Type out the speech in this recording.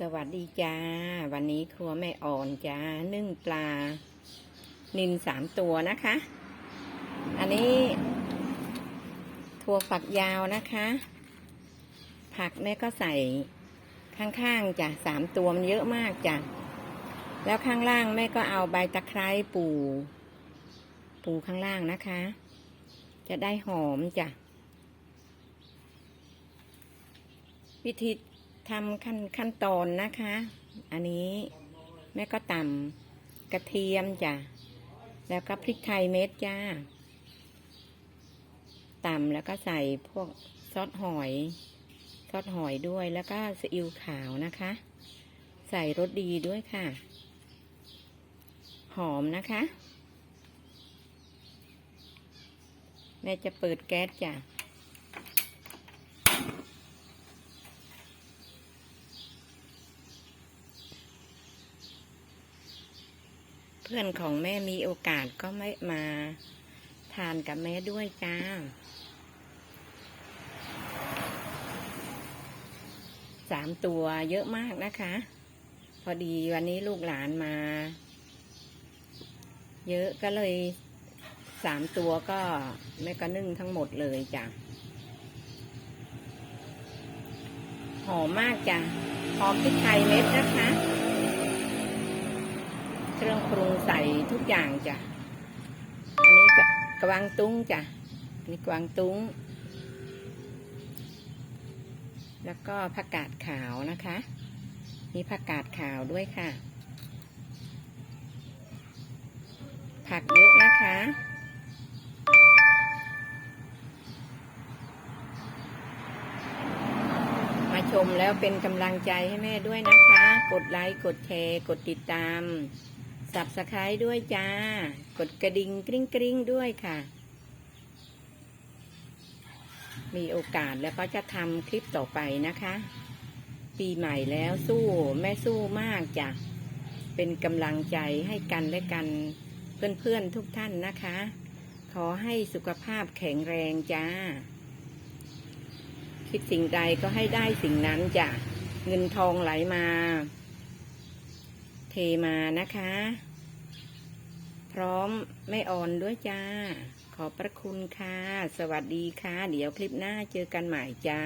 สวัสดีจ้า วันนี้ครัวแม่อ่อนจ้านึ่งปลา นินสามตัวนะคะ อันนี้ถั่วฝักยาวนะคะ ผักแม่ก็ใส่ข้างๆจ้ะสามตัวมันเยอะมากจ้ะแล้วข้างล่างแม่ก็เอาใบตะไคร้ปูปูข้างล่างนะคะ จะได้หอมจ้ะวิธี ทำขั้นขั้นตอนนะคะ อันนี้แม่ก็ตำกระเทียมจ้ะ แล้วก็พริกไทยเม็ดจ้าตำแล้วก็ใส่พวกซอสหอย ซอสหอยด้วย แล้วก็ซีอิ๊วขาวนะคะ ใส่รสดีด้วยค่ะ หอมนะคะ แม่จะเปิดแก๊สจ้ะ เพื่อนของแม่มีโอกาสก็ไม่มาทานกับแม่ด้วยจ้า สามตัวเยอะมากนะคะ พอดีวันนี้ลูกหลานมา เยอะก็เลยสามตัวก็แม่ก็นึ่งทั้งหมดเลยจ้ะหอมมากจ้ะหอมพริกไทยเม็ดนะคะ เครื่องปรุงใส่ทุกอย่างจ้ะ อันนี้กวางตุ้งจ้ะอันนี้กวางตุ้ง แล้วก็ผักกาดขาวนะคะ มีผักกาดขาวด้วยค่ะ ผักเยอะนะคะมาชมแล้วเป็นกำลังใจให้แม่ด้วยนะคะ กดไลค์ กดแชร์ กดติดตาม สับสไครด้วยจ้า กดกระดิ่งกริ้งกริ้งด้วยค่ะ มีโอกาสแล้วก็จะทำคลิปต่อไปนะคะ ปีใหม่แล้วสู้แม่สู้มากจ้ะ เป็นกำลังใจให้กันและกันเพื่อนๆทุกท่านนะคะ ขอให้สุขภาพแข็งแรงจ้า คิดสิ่งใดก็ให้ได้สิ่งนั้นจ้ะ เงินทองไหลมา เทมานะคะ พร้อมไม่อ่อนด้วยจ้า ขอบพระคุณค่ะ สวัสดีค่ะ เดี๋ยวคลิปหน้าเจอกันใหม่จ้า